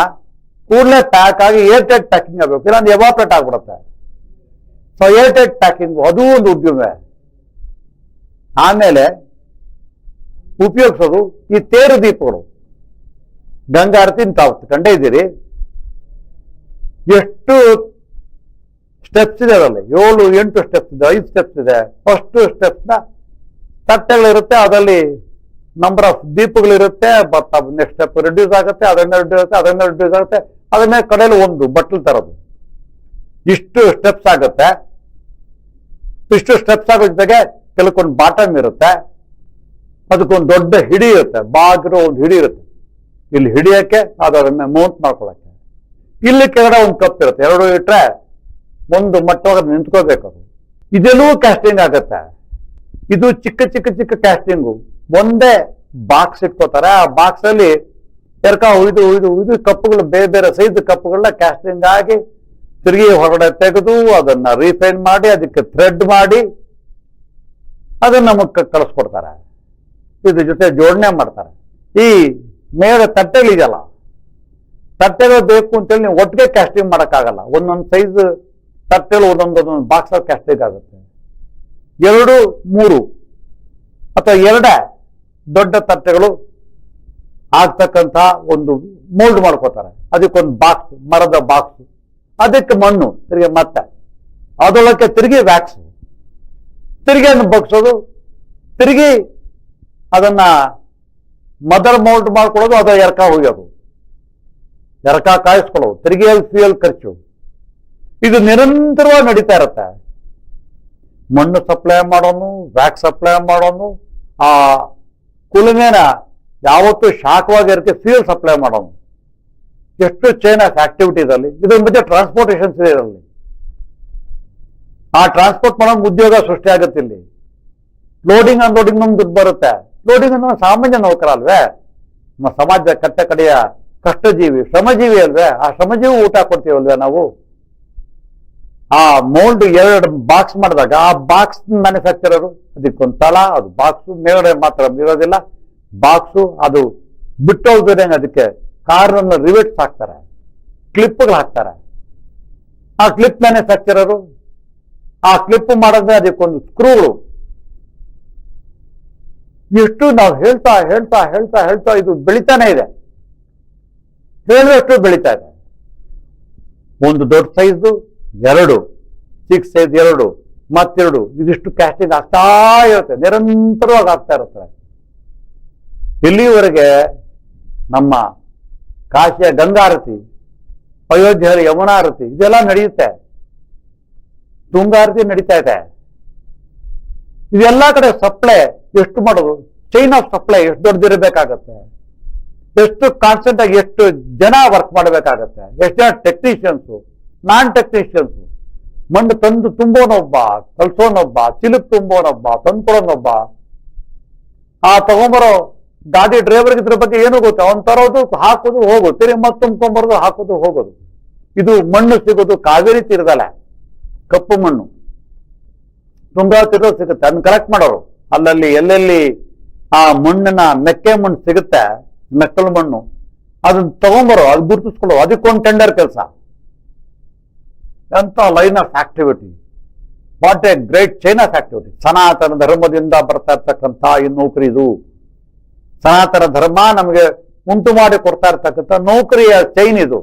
[SPEAKER 1] ಕೂಡಲೇ ಪ್ಯಾಕ್ ಆಗಿ ಏರ್ ಟೈಟ್ ಪ್ಯಾಕಿಂಗ್ ಆಗಬೇಕು. ಇಲ್ಲಾಂದ್ರೆ ಎವಾಪ್ರೇಟ್ ಆಗ್ಬಿಡುತ್ತೆ. ಸೊ ಏರ್ ಟೈಟ್ ಪ್ಯಾಕಿಂಗು ಅದೂ ಒಂದು ಉದ್ಯಮ ಆಮೇಲೆ ಉಪಯೋಗಿಸೋದು ಈ ತೇರು ದೀಪಗಳು. ಗಂಗಾರತಿ ತಾವು ಕಂಡೇ ಇದ್ದೀರಿ? ಎಷ್ಟು ಸ್ಟೆಪ್ಸ್ ಇದೆ ಅದರಲ್ಲಿ. ಏಳು, ಎಂಟು ಸ್ಟೆಪ್ಸ್ ಇದೆ, ಐದು ಸ್ಟೆಪ್ಸ್ ಇದೆ. ಫಸ್ಟ್ ಸ್ಟೆಪ್ಸ್ನ ತಟ್ಟೆಗಳಿರುತ್ತೆ, ಅದರಲ್ಲಿ ನಂಬರ್ ಆಫ್ ದೀಪಗಳಿರುತ್ತೆ ಬಟ್ ನೆಕ್ಸ್ಟ್ ಸ್ಟೆಪ್ ರಿಡ್ಯೂಸ್ ಆಗುತ್ತೆ, ಅದನ್ನ ರಿಡ್ಯೂಸ್ ಆಗುತ್ತೆ, ಅದನ್ನ ರಿಡ್ಯೂಸ್ ಆಗುತ್ತೆ. ಅದನ್ನ ಕಡೆಯಲ್ಲಿ ಒಂದು ಬಟ್ಲು ತರೋದು. ಇಷ್ಟು ಸ್ಟೆಪ್ಸ್ ಆಗುತ್ತೆ. ಇಷ್ಟು ಸ್ಟೆಪ್ಸ್ ಆಗೋ ಜೊತೆಗೆ ಕೆಲಕ್ಕೊಂದು ಬಾಟಮ್ ಇರುತ್ತೆ, ಅದಕ್ಕೊಂದು ದೊಡ್ಡ ಹಿಡಿ ಇರುತ್ತೆ, ಬಾಗಿರೋ ಒಂದು ಹಿಡಿ ಇರುತ್ತೆ. ಇಲ್ಲಿ ಹಿಡಿಯಕ್ಕೆ ಅದನ್ನ ಮೌಂಟ್ ಮಾಡ್ಕೊಳಕ್ಕೆ. ಇಲ್ಲಿ ಕೆಳಗಡೆ ಒಂದು ಕಪ್ ಇರುತ್ತೆ, ಎರಡು ಇಟ್ರೆ ಒಂದು ಮಟ್ಟವಾಗ ನಿಂತ್ಕೋಬೇಕು ಅದು. ಇದೆಲ್ಲೂ ಕ್ಯಾಸ್ಟಿಂಗ್ ಆಗುತ್ತೆ. ಇದು ಚಿಕ್ಕ ಚಿಕ್ಕ ಚಿಕ್ಕ ಕ್ಯಾಸ್ಟಿಂಗು ಒಂದೇ ಬಾಕ್ಸ್ ಇಟ್ಕೋತಾರೆ, ಆ ಬಾಕ್ಸ್ ಅಲ್ಲಿ ಎರ್ಕ ಉಯ್ದು ಉಯ್ದು ಉಯ್ದು ಕಪ್ಪುಗಳು ಬೇರೆ ಬೇರೆ ಸೈಜ್ ಕಪ್ಪುಗಳನ್ನ ಕ್ಯಾಸ್ಟಿಂಗ್ ಆಗಿ ತಿರುಗಿ ಹೊರಗಡೆ ತೆಗೆದು ಅದನ್ನ ರೀಫೈನ್ ಮಾಡಿ, ಅದಕ್ಕೆ ಥ್ರೆಡ್ ಮಾಡಿ ಅದನ್ನ ನಮಗೆ ಕಳಿಸ್ಕೊಡ್ತಾರೆ. ಇದ್ರ ಜೊತೆ ಜೋಡಣೆ ಮಾಡ್ತಾರೆ. ಈ ಮೇಲೆ ತಟ್ಟೆಗಳಿದೆಯಲ್ಲ ತಟ್ಟೆಗಳು ಬೇಕು ಅಂತೇಳಿ ನೀವು ಒಟ್ಟಿಗೆ ಕ್ಯಾಸ್ಟಿಂಗ್ ಮಾಡೋಕ್ಕಾಗಲ್ಲ. ಒಂದೊಂದು ಸೈಜ್ ತಟ್ಟೆಗಳು ಒಂದೊಂದು ಒಂದೊಂದು ಬಾಕ್ಸ್ ಕ್ಯಾಸ್ಟಿಂಗ್ ಆಗುತ್ತೆ. ಎರಡು, ಮೂರು ಅಥವಾ ಎರಡ ದೊಡ್ಡ ತಟ್ಟೆಗಳು ಆಗ್ತಕ್ಕಂಥ ಒಂದು ಮೋಲ್ಡ್ ಮಾಡ್ಕೋತಾರೆ. ಅದಕ್ಕೊಂದು ಬಾಕ್ಸ್ ಮರದ ಬಾಕ್ಸ್ ಅದಕ್ಕೆ ಮಣ್ಣು, ತಿರುಗಿ ಮತ್ತೆ. ಅದೊಳಕ್ಕೆ ತಿರುಗಿ ವ್ಯಾಕ್ಸ್ ತಿರುಗಿ ಅದನ್ನು ಬಗ್ಸೋದು, ತಿರುಗಿ ಅದನ್ನ ಮದರ್ ಮೌಲ್ಟ್ ಮಾಡ್ಕೊಳ್ಳೋದು ಅದು ಎರಕ ಹೋಗ್ಯೋದು. ಎರಕ ಕಾಯಿಸ್ಕೊಳ್ಳೋದು ತಿರುಗಿಯಲ್ಲಿ ಫ್ಯೂಯಲ್ ಖರ್ಚು. ಇದು ನಿರಂತರವಾಗಿ ನಡೀತಾ ಇರುತ್ತೆ. ಮಣ್ಣು ಸಪ್ಲೈ ಮಾಡೋನು ವ್ಯಾಕ್ ಸಪ್ಲೈ ಮಾಡೋನು, ಆ ಕುಲುಮೆನ ಯಾವತ್ತೂ ಶಾಖವಾಗಿ ಇರಕ್ಕೆ ಫ್ಯೂಯಲ್ ಸಪ್ಲೈ ಮಾಡೋನು. ಎಷ್ಟು ಚೈನ್ ಆಫ್ ಆಕ್ಟಿವಿಟೀಸ್ ಅಲ್ಲಿ, ಇದ್ರ ಮಧ್ಯೆ ಟ್ರಾನ್ಸ್ಪೋರ್ಟೇಷನ್ಸ್ ಇದೆ ಇದರಲ್ಲಿ. ಆ ಟ್ರಾನ್ಸ್ಪೋರ್ಟ್ ಮಾಡೋ ಉದ್ಯೋಗ ಸೃಷ್ಟಿ ಆಗುತ್ತೆ ಇಲ್ಲಿ. ಲೋಡಿಂಗ್ ಅನ್ಲೋಡಿಂಗ್ ನಮ್ಗೆ ದುಡ್ಡು ಬರುತ್ತೆ. ಲೋಡಿಂಗ್ ಅನ್ನೋ ಸಾಮಾನ್ಯ ನೌಕರ ಅಲ್ವೇ ನಮ್ಮ ಸಮಾಜದ ಕಟ್ಟ ಕಡೆಯ ಕಷ್ಟಜೀವಿ, ಶ್ರಮಜೀವಿ ಅಲ್ವೇ? ಆ ಶ್ರಮಜೀವಿ ಊಟ ಕೊಡ್ತೀವಲ್ವೇ ನಾವು? ಆ ಮೌಲ್ಡ್ ಎರಡು ಬಾಕ್ಸ್ ಮಾಡಿದಾಗ ಆ ಬಾಕ್ಸ್ ಮ್ಯಾನುಫ್ಯಾಕ್ಚರರು ಅದಕ್ಕೊಂದು ತಳ ಅದು ಬಾಕ್ಸು ಮೇಲ್ಗಡೆ ಮಾತ್ರ ಇರೋದಿಲ್ಲ. ಬಾಕ್ಸು ಅದು ಬಿಟ್ಟೋಗ್ಬೇರೆ ಅದಕ್ಕೆ ಕಾರನ್ನು ರಿವೆಟ್ಸ್ ಹಾಕ್ತಾರೆ. ಕ್ಲಿಪ್ಗಳು ಹಾಕ್ತಾರೆ. ಆ ಕ್ಲಿಪ್ ಮ್ಯಾನುಫ್ಯಾಕ್ಚರರು ಆ ಕ್ಲಿಪ್ ಮಾಡಿದ್ರೆ ಅದಕ್ಕೊಂದು ಸ್ಕ್ರೂಗಳು ಎಷ್ಟು ನಾವು ಹೇಳ್ತಾ ಹೇಳ್ತಾ ಹೇಳ್ತಾ ಹೇಳ್ತಾ ಇದು ಬೆಳಿತಾನೆ ಇದೆ. ಹೇಳುವಷ್ಟು ಬೆಳಿತಾ ಇದೆ. ಒಂದು ದೊಡ್ಡ ಸೈಜು ಎರಡು. ಸಿಕ್ಸ್ ಸೈಜ್ ಎರಡು. ಮತ್ತೆರಡು. ಇದಿಷ್ಟು ಕ್ಯಾಸ್ಟಿಂಗ್ ಆಗ್ತಾ ಇರುತ್ತೆ. ನಿರಂತರವಾಗಿ ಆಗ್ತಾ ಇರುತ್ತೆ. ಇಲ್ಲಿವರೆಗೆ ನಮ್ಮ ಕಾಶಿಯ ಗಂಗಾರತಿ ಅಯೋಧ್ಯೆಯ ಯಮುನಾರತಿ, ಇದೆಲ್ಲ ನಡೆಯುತ್ತೆ. ತುಂಗಾರತಿ ನಡೀತಾ ಇದೆ. ಇದೆಲ್ಲ ಕಡೆ ಸಪ್ಲೈ ಎಷ್ಟು ಮಾಡೋದು? ಚೈನ್ ಆಫ್ ಸಪ್ಲೈ ಎಷ್ಟು ದೊಡ್ಡದಿರಬೇಕಾಗತ್ತೆ? ಎಷ್ಟು ಕಾನ್ಸ್ಟೆಂಟ್ ಆಗಿ ಎಷ್ಟು ಜನ ವರ್ಕ್ ಮಾಡಬೇಕಾಗತ್ತೆ? ಎಷ್ಟು ಜನ ಟೆಕ್ನಿಷಿಯನ್ಸು ನಾನ್ ಟೆಕ್ನಿಷಿಯನ್ಸ್ ಮಣ್ಣು ತಂದು ತುಂಬೋನೊಬ್ಬ ಕಲ್ಸೋನೊಬ್ಬ ಚಿಲುಕ್ ತುಂಬೋನೊಬ್ಬ ತಂದ್ಕೊಳ್ಳೋನೊಬ್ಬ ಆ ತಗೊಂಬರೋ ಗಾಡಿ ಡ್ರೈವರ್ಗೆ ಇದ್ರ ಬಗ್ಗೆ ಏನು ಗೊತ್ತು? ಅವನ್ ತರೋದು ಹಾಕೋದು ಹೋಗೋದು. ತಿರುಗಿ ಮತ್ತೆ ತುಂಬ್ಕೊಂಬರೋದು ಹಾಕೋದು ಹೋಗೋದು. ಇದು ಮಣ್ಣು ಸಿಗೋದು ಕಾವೇರಿ ತೀರದಲ್ಲೇ. ಕಪ್ಪು ಮಣ್ಣು. ತುಂಬಾ ತಿರುಗ ಸಿಗುತ್ತೆ, ಅದನ್ನ ಕಲೆಕ್ಟ್ ಮಾಡೋರು. ಅಲ್ಲಲ್ಲಿ, ಎಲ್ಲೆಲ್ಲಿ ಆ ಮಣ್ಣನ್ನ ಮೆಕ್ಕೆ ಮಣ್ಣು ಸಿಗುತ್ತೆ, ಮೆಕ್ಕಲು ಮಣ್ಣು, ಅದನ್ನ ತಗೊಂಬರೋ, ಅದು ಗುರುತಿಸ್ಕೊಳ್ಳೋ, ಅದಕ್ಕೊಂದು ಟೆಂಡರ್ ಕೆಲಸ. ಎಂತ line of activity what a great chain of activity ಸನಾತನ ಧರ್ಮದಿಂದ ಬರ್ತಾ ಇರ್ತಕ್ಕಂಥ ಈ ನೌಕರಿ ಇದು. ಸನಾತನ ಧರ್ಮ ನಮಗೆ ಉಂಟು ಮಾಡಿ ಕೊಡ್ತಾ ಇರ್ತಕ್ಕಂಥ ನೌಕರಿಯ ಚೈನ್ ಇದು.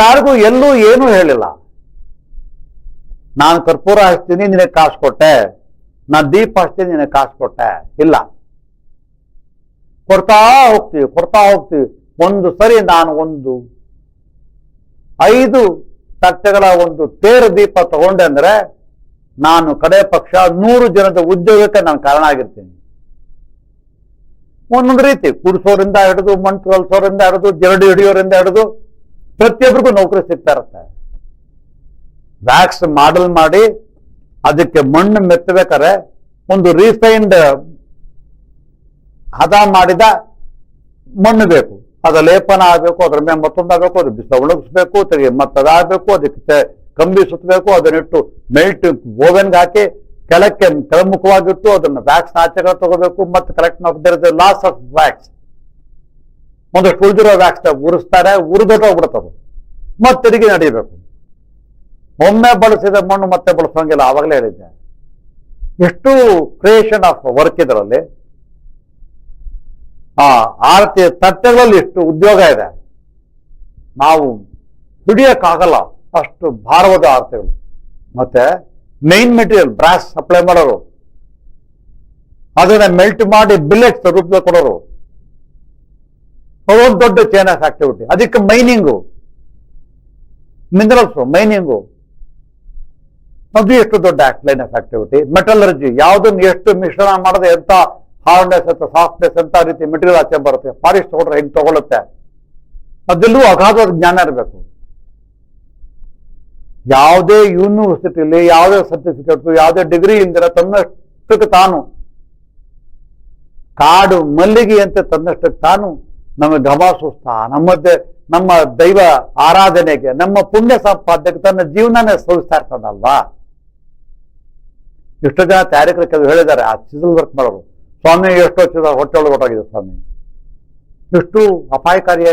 [SPEAKER 1] ಯಾರಿಗೂ ಎಲ್ಲೂ ಏನೂ ಹೇಳಿಲ್ಲ. ನಾನು ಕರ್ಪೂರ ಹಚ್ತೀನಿ ನಿನಗೆ ಕಾಸು ಕೊಟ್ಟೆ. ನಾನು ದೀಪ ಹಚ್ತೀನಿ ನಿನಗೆ ಕಾಸು ಕೊಟ್ಟೆ. ಇಲ್ಲ. ಕೊಡ್ತಾ ಹೋಗ್ತೀವಿ ಕೊಡ್ತಾ ಹೋಗ್ತೀವಿ. ಒಂದು ಸರಿ ನಾನು ಒಂದು ಐದು ತಟ್ಟೆಗಳ ಒಂದು ತೇರು ದೀಪ ತಗೊಂಡೆ ಅಂದ್ರೆ ನಾನು ಕಡೆ ಪಕ್ಷ ನೂರು ಜನದ ಉದ್ಯೋಗಕ್ಕೆ ನಾನು ಕಾರಣ ಆಗಿರ್ತೀನಿ. ಒಂದೊಂದು ರೀತಿ ಕುಡಿಸೋರಿಂದ ಹಿಡಿದು ಮಂಟು ಕಲ್ಸೋರಿಂದ ಹಿಡಿದು, ಜರಡಿ ಹಿಡಿಯೋರಿಂದ ಹಿಡಿದು ಪ್ರತಿಯೊಬ್ಬರಿಗೂ ನೌಕರಿ ಸಿಗ್ತಾ ಇರುತ್ತೆ. ವ್ಯಾಕ್ಸ್ ಮಾಡಲ್ ಮಾಡಿ ಅದಕ್ಕೆ ಮಣ್ಣು ಮೆತ್ತಬೇಕಾರೆ ಒಂದು ರೀಫೈನ್ಡ್ ಹದ ಮಾಡಿದ ಮಣ್ಣು ಬೇಕು. ಅದ ಲೇಪನ ಆಗಬೇಕು, ಅದ್ರ ಮೇಲೆ ಮತ್ತೊಂದು ಆಗಬೇಕು, ಅದು ಬಿಸಿಲ ಒಣಗಿಸ್ಬೇಕು, ತಿರುಗಿ ಮತ್ತದಾಗಬೇಕು ಅದಕ್ಕೆ ಕಂಬಿ ಸುತ್ತಬೇಕು ಅದನ್ನಿಟ್ಟು ಮೆಲ್ಟ್ ಓವೆನ್ಗೆ ಹಾಕಿ ಕೆಳಕ್ಕೆ ಕೆಳಮುಖವಾಗಿಟ್ಟು ಅದನ್ನ ವ್ಯಾಕ್ಸ್ ಆಚೆಗಳ ತಗೋಬೇಕು, ಮತ್ತೆ correct is loss of wax ಒಂದಷ್ಟು ಉಳಿದಿರೋ ವ್ಯಾಕ್ಸ್ ಉರಿಸ್ತಾರೆ, ಉರಿದೋಟೋಗ್ಬಿಡ್ತದೆ. ಮತ್ತೆ ತಿರುಗಿ ನಡೀಬೇಕು. ಒಮ್ಮೆ ಬಳಸಿದ ಮಣ್ಣು ಮತ್ತೆ ಬಳಸೋಂಗಿಲ್ಲ, ಆವಾಗಲೇ ಹೇಳಿದ್ದೆ. ಎಷ್ಟು ಕ್ರಿಯೇಷನ್ ಆಫ್ ವರ್ಕ್ ಇದರಲ್ಲಿ, ಆ ಆರತಿ ತಟ್ಟೆಗಳಲ್ಲಿ ಎಷ್ಟು ಉದ್ಯೋಗ ಇದೆ, ನಾವು ದುಡಿಯಕ್ಕಾಗಲ್ಲ, ಅಷ್ಟು ಭಾರವಾದ ಆರತಿಗಳು. ಮತ್ತೆ ಮೈನ್ ಮೆಟೀರಿಯಲ್ ಬ್ರಾಸ್ ಸಪ್ಲೈ ಮಾಡೋರು, ಅದನ್ನ ಮೆಲ್ಟ್ ಮಾಡಿ ಬಿಲೆಟ್ಸ್ ರೂಪದಲ್ಲಿ ಕೊಡೋರು. ದೊಡ್ಡ ಚೇನ್ ಆಫ್ ಆಕ್ಟಿವಿಟಿ ಅದಕ್ಕೆ ಮೈನಿಂಗು ಮಿನರಲ್ಸ್ ಮೈನಿಂಗು ಅದು ಎಷ್ಟು ದೊಡ್ಡ ಲೈನ್ ಆಫ್ ಆಕ್ಟಿವಿಟಿ ಮೆಟಲರ್ಜಿ ಯಾವುದನ್ನು ಎಷ್ಟು ಮಿಶ್ರಣ ಮಾಡದೆ ಎಂತ ಹಾರ್ಡ್ನೆಸ್ ಅಂತ ಸಾಫ್ಟ್ನೆಸ್ ಅಂತ ರೀತಿ ಮೆಟೀರಿಯಲ್ ಆಚೆ ಬರುತ್ತೆ ಫಾರೆಸ್ಟ್ ತಗೊಂಡ್ರೆ ಹೆಂಗ್ ತಗೊಳುತ್ತೆ? ಅದೆಲ್ಲೂ ಅಗಾಧ ಜ್ಞಾನ ಇರಬೇಕು. ಯಾವುದೇ ಯೂನಿವರ್ಸಿಟಿಲಿ ಯಾವುದೇ ಸರ್ಟಿಫಿಕೇಟ್ ಯಾವುದೇ ಡಿಗ್ರಿ ಇಂದಿರ ತನ್ನಷ್ಟಕ್ಕೆ ತಾನು, ಕಾಡು ಮಲ್ಲಿಗೆ ಅಂತ ತನ್ನಷ್ಟಕ್ಕೆ ತಾನು ನಮ್ಮ ಗಮಾಸುಸ್ತ ನಮ್ಮದೇ ನಮ್ಮ ದೈವ ಆರಾಧನೆಗೆ, ನಮ್ಮ ಪುಣ್ಯ ಸಂಪಾದನೆಗೆ ತನ್ನ ಜೀವನನೇ ಸವಿಸ್ತಾ ಇರ್ತಾನಲ್ವಾ? ಎಷ್ಟೋ ಜನ ತಯಾರಿಕರು ಕೆಲವು ಹೇಳಿದ್ದಾರೆ. ಆ ಚಿಸಲ್ ವರ್ಕ್ ಮಾಡೋರು. ಸ್ವಾಮಿ ಎಷ್ಟೋ ಚಿದ ಹೊಟ್ಟೆ ಒಳಗೆ ಹೊರಟಾಗಿದೆ ಸ್ವಾಮಿ. ಎಷ್ಟು ಅಪಾಯಕಾರಿ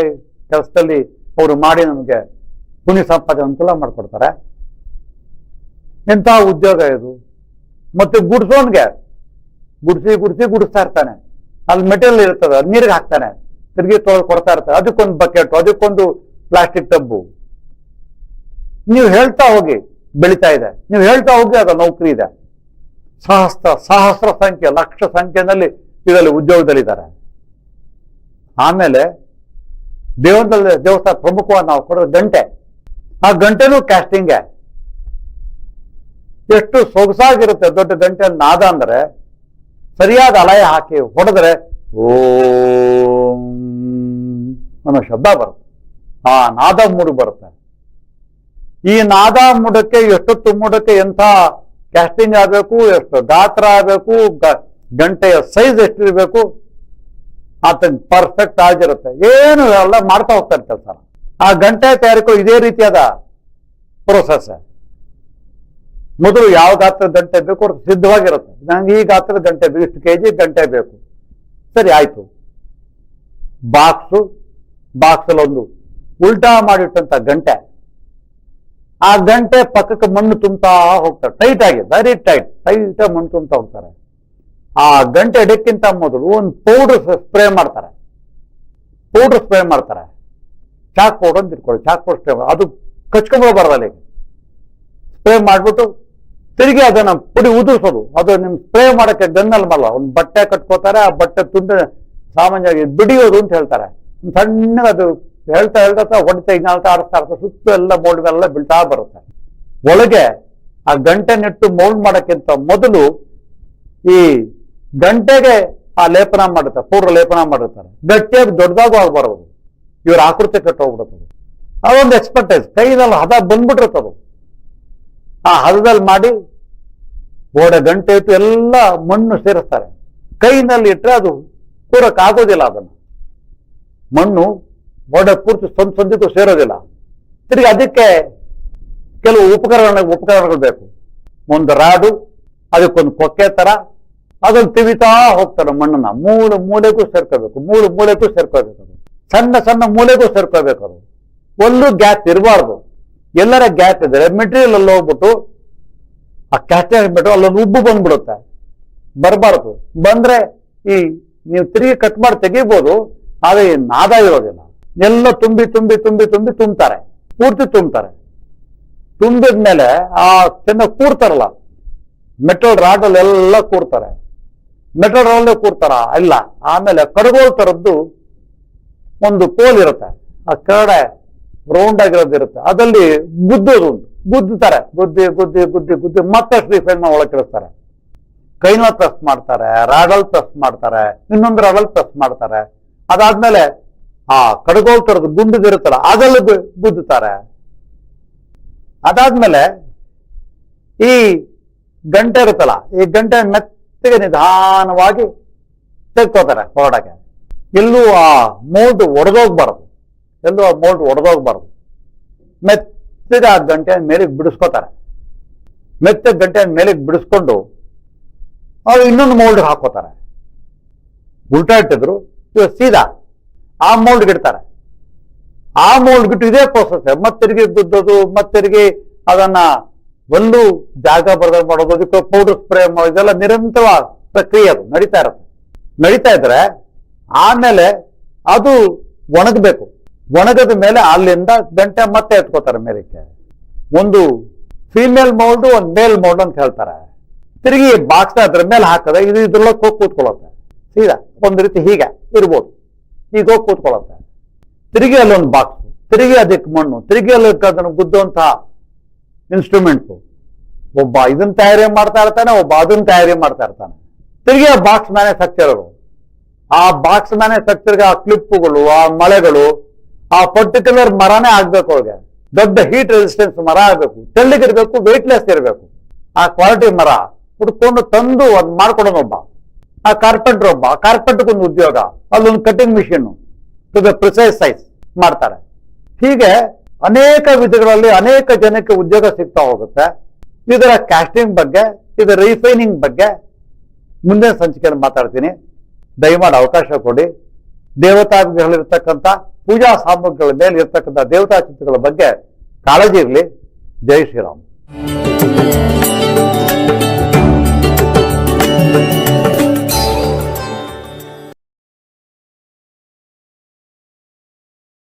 [SPEAKER 1] ಕೆಲಸದಲ್ಲಿ ಅವರು ಮಾಡಿ ನಮಗೆ ಪುಣ್ಯ ಸಂಪಾದನೆ ಅನುಕೂಲ ಮಾಡಿಕೊಡ್ತಾರೆ. ಎಂಥ ಉದ್ಯೋಗ ಇದು? ಮತ್ತೆ ಗುಡ್ಸೋನ್ಗೆ. ಗುಡ್ಸಿ ಗುಡ್ಸಿ ಗುಡಿಸ್ತಾ ಇರ್ತಾನೆ. ಅಲ್ಲಿ ಮೆಟೀರಿಯಲ್ ಇರ್ತದೆ ಅದು ನೀರಿಗೆ ಹಾಕ್ತಾನೆ. ತಿರುಗಿ ತೊಳೆದು ಕೊಡ್ತಾ ಇರ್ತಾರೆ ಅದಕ್ಕೊಂದು ಬಕೆಟ್, ಅದಕ್ಕೊಂದು ಪ್ಲಾಸ್ಟಿಕ್ ಟಬ್ಬು. ನೀವು ಹೇಳ್ತಾ ಹೋಗಿ ಬೆಳೀತಾ ಇದೆ. ನೀವು ಹೇಳ್ತಾ ಹೋಗಿ ಅದು ನೌಕರಿ ಇದೆ. ಸಹಸ್ರ ಸಹಸ್ರ ಸಂಖ್ಯೆ, ಲಕ್ಷ ಸಂಖ್ಯೆನಲ್ಲಿ ಇದರಲ್ಲಿ ಉದ್ಯೋಗದಲ್ಲಿದ್ದಾರೆ. ಆಮೇಲೆ ದೇವದಲ್ಲಿ ದೇವಸ್ಥಾನ ಪ್ರಮುಖವಾಗಿ ನಾವು ಕೊಡೋ ಗಂಟೆ. ಆ ಗಂಟೆನೂ ಕ್ಯಾಸ್ಟಿಂಗೆ ಎಷ್ಟು ಸೊಗಸಾಗಿರುತ್ತೆ ದೊಡ್ಡ ಗಂಟೆ ನಾದ ಅಂದ್ರೆ ಸರಿಯಾದ ಅಲಯ ಹಾಕಿ ಹೊಡೆದ್ರೆ ಓಂ ಅನ್ನೋ ಶಬ್ದ ಬರುತ್ತೆ. ಆ ನಾದ ಮೂಡಿ ಬರುತ್ತೆ. ಈ ನಾದ ಮೂಡಕ್ಕೆ, ಎಷ್ಟೊತ್ತು ಮೂಡಕ್ಕೆ ಎಂಥ ಕ್ಯಾಸ್ಟಿಂಗ್ ಆಗಬೇಕು, ಎಷ್ಟು ಗಾತ್ರ ಆಗಬೇಕು ಗಂಟೆಯ ಸೈಜ್ ಎಷ್ಟಿರಬೇಕು ಆತನ ಪರ್ಫೆಕ್ಟ್ ಆಗಿರುತ್ತೆ. ಏನು ಎಲ್ಲ ಮಾಡ್ತಾ ಹೋಗ್ತಾರೆ ಕೆಲಸ. ಆ ಗಂಟೆ ತಯಾರಿಕೆ ಇದೇ ರೀತಿಯಾದ ಪ್ರೋಸೆಸ್ ಮೊದಲು ಯಾವ ಗಾತ್ರದ ಗಂಟೆ ಬೇಕು ಅದು ಸಿದ್ಧವಾಗಿರುತ್ತೆ. ನಂಗೆ ಈ ಗಾತ್ರದ ಗಂಟೆ ಬೇಕು, ಇಷ್ಟು ಕೆ ಜಿ ಗಂಟೆ ಬೇಕು. ಸರಿ, ಆಯ್ತು. ಬಾಕ್ಸು ಬಾಕ್ಸಲ್ಲಿ ಒಂದು ಉಲ್ಟಾ ಮಾಡಿಟ್ಟಂತ ಗಂಟೆ. ಆ ಗಂಟೆ ಪಕ್ಕಕ್ಕೆ ಮಣ್ಣು ತುಂಬ್ತಾ ಹೋಗ್ತಾರೆ. ಟೈಟ್ ಆಗಿ ವೆರಿ ಟೈಟ್ ಟೈಟ್ ಮಣ್ಣು ತುಂಬ್ತಾ ಹೋಗ್ತಾರೆ. ಆ ಗಂಟೆ ಎಡಕ್ಕಿಂತ ಮೊದಲು ಒಂದು ಪೌಡರ್ ಸ್ಪ್ರೇ ಮಾಡ್ತಾರೆ. ಪೌಡರ್ ಸ್ಪ್ರೇ ಮಾಡ್ತಾರೆ. ಚಾಕ್ ಪೌಡರ್ ಅಂತ ಇಟ್ಕೊಳ್ಳಿ ಚಾಕ್ ಪೌಡರ್ ಸ್ಪ್ರೇ ಅದು ಕಚ್ಕೊಂಡ್ಬರ್ಬಾರ್ದು ಅಲ್ಲಿಗೆ ಸ್ಪ್ರೇ ಮಾಡಿಬಿಟ್ಟು ತಿರುಗಿ ಅದನ್ನ ಪುಡಿ ಉದುರಿಸೋದು. ಅದು ನಿಮ್ ಸ್ಪ್ರೇ ಮಾಡಕ್ಕೆ ಗನ್ನಲ್ಲಿ ಮಲ್ಲ ಒಂದು ಬಟ್ಟೆ ಕಟ್ಕೋತಾರೆ, ಆ ಬಟ್ಟೆ ತುಂಡ ಸಾಮಾನ್ಯವಾಗಿ ಬಿಡಿಯೋದು ಅಂತ ಹೇಳ್ತಾರೆ. ಸಣ್ಣ ಅದು ಹೇಳ್ತಾ ಹೇಳ್ತಾ ಹೊಡಿತಾ ಇನ್ನಾಲ್ತಾ ಆಡಿಸ್ತಾ ಆಡ್ತಾ ಸುತ್ತ ಎಲ್ಲ ಮೌಲ್ಡ್ ಎಲ್ಲ ಬೀಳ್ತಾ ಬರುತ್ತೆ. ಒಳಗೆ ಆ ಗಂಟೆ ನೆಟ್ಟು ಮೌಲ್ಡ್ ಮಾಡೋಕ್ಕಿಂತ ಮೊದಲು ಈ ಗಂಟೆಗೆ ಆ ಲೇಪನ ಮಾಡುತ್ತಾರೆ ಪೂರ್ವ ಲೇಪನ ಮಾಡಿರ್ತಾರೆ. ಗಟ್ಟಿಯಾಗಿ ದೊಡ್ಡದಾಗೂ ಆಗ್ಬಾರದು ಇವ್ರ ಆಕೃತಿ ಕಟ್ಟೋಗ್ಬಿಡುತ್ತದೆ ಅದೊಂದು ಎಕ್ಸ್ಪರ್ಟೈಸ್ ಕೈನಲ್ಲಿ ಹದ ಬಂದ್ಬಿಟ್ಟಿರ್ತದು ಆ ಹದದಲ್ಲಿ ಮಾಡಿ ಗೋಡೆ ಗಂಟೆ ಇಟ್ಟು ಎಲ್ಲ ಮಣ್ಣು ಸೇರಿಸ್ತಾರೆ. ಕೈನಲ್ಲಿ ಇಟ್ಟರೆ ಅದು ಪೂರಕ್ಕೆ ಆಗೋದಿಲ್ಲ ಅದನ್ನು. ಮಣ್ಣು ಗೋಡೆ ಪೂರ್ತಿ ಸಂದ್ ಸಂದಿಗೂ ಸೇರೋದಿಲ್ಲ. ತಿರುಗಿ ಅದಕ್ಕೆ ಕೆಲವು ಉಪಕರಣ ಉಪಕರಣಗಳು ಬೇಕು. ಒಂದು ರಾಡು, ಅದಕ್ಕೊಂದು ಕೊಕ್ಕೆ ತರ ಅದನ್ನು ತಿವಿತಾ ಹೋಗ್ತಾರೆ ಮಣ್ಣನ್ನ. ಮೂಳೆ ಮೂಳೆಗೂ ಸೇರ್ಕೋಬೇಕು, ಮೂಳು ಮೂಳೆಗೂ ಸೇರ್ಕೋಬೇಕು ಸಣ್ಣ ಸಣ್ಣ ಮೂಲೆಗೂ ಸೇರ್ಕೋಬೇಕು ಅದು. ಒಂದು ಗ್ಯಾಪ್ ಇರಬಾರ್ದು. ಎಲ್ಲರ ಗ್ಯಾಪ್ ಇದ್ರೆ ಮೆಟೀರಿಯಲ್ ಅಲ್ಲಿ ಹೋಗ್ಬಿಟ್ಟು ಆ ಕ್ಯಾಸ್ಟ್ ಬಿಟ್ಟು ಅಲ್ಲೊಂದು ಉಬ್ಬು ಬಂದ್ಬಿಡುತ್ತೆ. ಬರಬಾರ್ದು. ಬಂದ್ರೆ ಈ ನೀವು ತಿರುಗಿ ಕಟ್ ಮಾಡಿ ತೆಗಿಬೋದು, ಆದರೆ ನಾದ ಇರೋದಿಲ್ಲ. ಎಲ್ಲ ತುಂಬಿ ತುಂಬಿ ತುಂಬಿ ತುಂಬಿ ತುಂಬ್ತಾರೆ. ಪೂರ್ತಿ ತುಂಬ್ತಾರೆ. ತುಂಬಿದ್ಮೇಲೆ ಆ ಚೆನ್ನಾಗಿ ಕೂರ್ತಾರಲ್ಲ ಮೆಟಲ್ ರಾಡಲ್ಲಿ ಎಲ್ಲ ಕೂರ್ತಾರೆ. ಮೆಟಲ್ ರಾಡಲ್ಲೇ ಕೂರ್ತಾರ? ಇಲ್ಲ. ಆಮೇಲೆ ಕಡಗೋಲ್ ತರದ್ದು ಒಂದು ಕೋಲ್ ಇರುತ್ತೆ. ಆ ಕರಡೆ ರೌಂಡ್ ಆಗಿರೋದು ಅದರಲ್ಲಿ ಅದಲ್ಲಿ ಗುದ್ದೋದು ಉಂಟು. ಗುದ್ದುತ್ತಾರೆ ಗುದ್ದಿ ಗುದ್ದಿ ಗುದ್ದಿ ಗುದ್ದಿ ಮತ್ತಷ್ಟು ರಿಫೈನ್ ಒಳಗೆ ಕೈನ ಪ್ರೆಸ್ ಮಾಡ್ತಾರೆ ರಾಡಲ್ ಪ್ರೆಸ್ ಮಾಡ್ತಾರೆ, ಇನ್ನೊಂದು ರಾಡಲ್ ಪ್ರೆಸ್ ಮಾಡ್ತಾರೆ. ಅದಾದ್ಮೇಲೆ ಆ ಕಡಗೋಲ್ ತರದ ಗುಂಡದಿರುತ್ತಲ್ಲ ಅದರಲ್ಲಿ ಗು- ಗುದ್ದುತ್ತಾರೆ. ಅದಾದ್ಮೇಲೆ ಈ ಗಂಟೆ ಇರುತ್ತಲ್ಲ, ಈ ಗಂಟೆ ಮೆತ್ತಗೆ ನಿಧಾನವಾಗಿ ತೆಗ್ಕೋತಾರೆ ಹೊರಡಕ್ಕೆ. ಎಲ್ಲೂ ಆ ಮೋಲ್ಡ್ ಒಡೆದೋಗ್ಬಾರ್ದು. ಎಲ್ಲೂ ಆ ಮೋಲ್ಡ್ ಒಡೆದೋಗ್ಬಾರ್ದು. ಮೆತ್ತಗೆ ಆ ಗಂಟೆ ಮೇಲಿಗೆ ಬಿಡಿಸ್ಕೋತಾರೆ ಮೆತ್ತ ಗಂಟೆ ಮೇಲಿಗೆ ಬಿಡಿಸ್ಕೊಂಡು ಅವ್ರು ಇನ್ನೊಂದು ಮೋಲ್ಡ್ ಹಾಕೋತಾರೆ ಉಲ್ಟಾ ಇಟ್ಟಿದ್ರು ಸೀದಾ ಆ ಮೋಲ್ಡ್ ಇಡ್ತಾರೆ. ಆ ಮೋಲ್ಡ್ ಬಿಟ್ಟು ಇದೇ ಪ್ರೋಸೆಸ್ ಮತ್ತೆ ಗುದ್ದೋದು ಮತ್ತೆ ಅದನ್ನ ಒಂದು ಜಾಗ ಬರದ ಮಾಡೋದು, ಅದಕ್ಕೆ ಪೌಡರ್ ಸ್ಪ್ರೇ ಮಾಡೋದು, ಇದೆಲ್ಲ ನಿರಂತರ ಪ್ರಕ್ರಿಯೆ ಅದು, ನಡೀತಾ ಇರುತ್ತೆ. ನಡೀತಾ ಇದ್ರೆ ಆಮೇಲೆ ಅದು ಒಣಗಬೇಕು. ಒಣಗದ ಮೇಲೆ ಅಲ್ಲಿಂದ ಗಂಟೆ ಮತ್ತೆ ಎತ್ಕೋತಾರೆ ಮೇಲಕ್ಕೆ. ಒಂದು ಫೀಮೇಲ್ ಮೌಲ್ಡ್ ಒಂದು ಮೇಲ್ ಮೌಲ್ಡ್ ಅಂತ ಹೇಳ್ತಾರೆ. ತಿರುಗಿ ಬಾಕ್ಸ್ ಅದ್ರ ಮೇಲೆ ಹಾಕದ ಇದು ಇದ್ರೊಳಗೆ ಹೋಗಿ ಕೂತ್ಕೊಳ್ಳುತ್ತೆ. ಸೀದಾ, ಒಂದು ರೀತಿ ಹೀಗೆ ಇರ್ಬೋದು. ಈಗ ಹೋಗಿ ಕೂತ್ಕೊಳ್ಳುತ್ತೆ ತಿರುಗಿ ಅಲ್ಲೊಂದು ಬಾಕ್ಸ್ ತಿರುಗಿ ಅದಕ್ಕೆ ಮಣ್ಣು, ತಿರುಗಿ ಅಲ್ಲಿ ಅದನ್ನು ಗುದ್ದುವಂತಹ ಇನ್ಸ್ಟ್ರೂಮೆಂಟ್ಸು ಒಬ್ಬ ಇದನ್ನ ತಯಾರಿ ಮಾಡ್ತಾ ಇರ್ತಾನೆ, ಒಬ್ಬ ಅದನ್ನ ತಯಾರಿ ಮಾಡ್ತಾ ಇರ್ತಾನೆ. ತಿರುಗಿ ಆ ಬಾಕ್ಸ್ ಮ್ಯಾನುಫ್ಯಾಕ್ಚರರು ಆ ಬಾಕ್ಸ್ ಮ್ಯಾನುಫ್ಯಾಕ್ಚರ್ಗೆ ಆ ಕ್ಲಿಪ್ಪುಗಳು ಆ ಮಳೆಗಳು, ಆ ಪರ್ಟಿಕ್ಯುಲರ್ ಮರನೇ ಆಗ್ಬೇಕು ಅವ್ರಿಗೆ. ದೊಡ್ಡ ಹೀಟ್ ರೆಸಿಸ್ಟೆನ್ಸ್ ಮರ ಆಗ್ಬೇಕು. ತೆಳ್ಳಗಿರ್ಬೇಕು ವೆಯ್ಟ್ಲೆಸ್ ಇರಬೇಕು. ಆ ಕ್ವಾಲಿಟಿ ಮರ ಹುಡ್ಕೊಂಡು ತಂದು ಅದ್ ಮಾಡ್ಕೊಡೋನು ಒಬ್ಬ. ಆ ಕಾರ್ಪೆಂಟರ್ ಒಬ್ಬ ಕಾರ್ಪೆಂಟರ್ ಒಂದು ಉದ್ಯೋಗ, ಅಲ್ಲೊಂದು cutting machine to the precise size ಮಾಡ್ತಾರೆ. ಹೀಗೆ ಅನೇಕ ವಿಧಗಳಲ್ಲಿ ಅನೇಕ ಜನಕ್ಕೆ ಉದ್ಯೋಗ ಸಿಗ್ತಾ ಹೋಗುತ್ತೆ. ಇದರ ಕ್ಯಾಸ್ಟಿಂಗ್ ಬಗ್ಗೆ, ಇದರ ರಿಫೈನಿಂಗ್ ಬಗ್ಗೆ ಮುಂದಿನ ಸಂಚಿಕೆಯಲ್ಲಿ ಮಾತಾಡ್ತೀನಿ. ದಯಮಾಡಿ ಅವಕಾಶ ಕೊಡಿ. ದೇವತಾಗಳಿರ್ತಕ್ಕಂಥ ಪೂಜಾ ಸಾಮಗ್ರಿಗಳ ಮೇಲೆ ಇರ್ತಕ್ಕಂಥ ದೇವತಾ ಚಿತ್ರಗಳ ಬಗ್ಗೆ ಕಾಳಜಿ ಇರಲಿ. ಜೈ ಶ್ರೀರಾಮ್.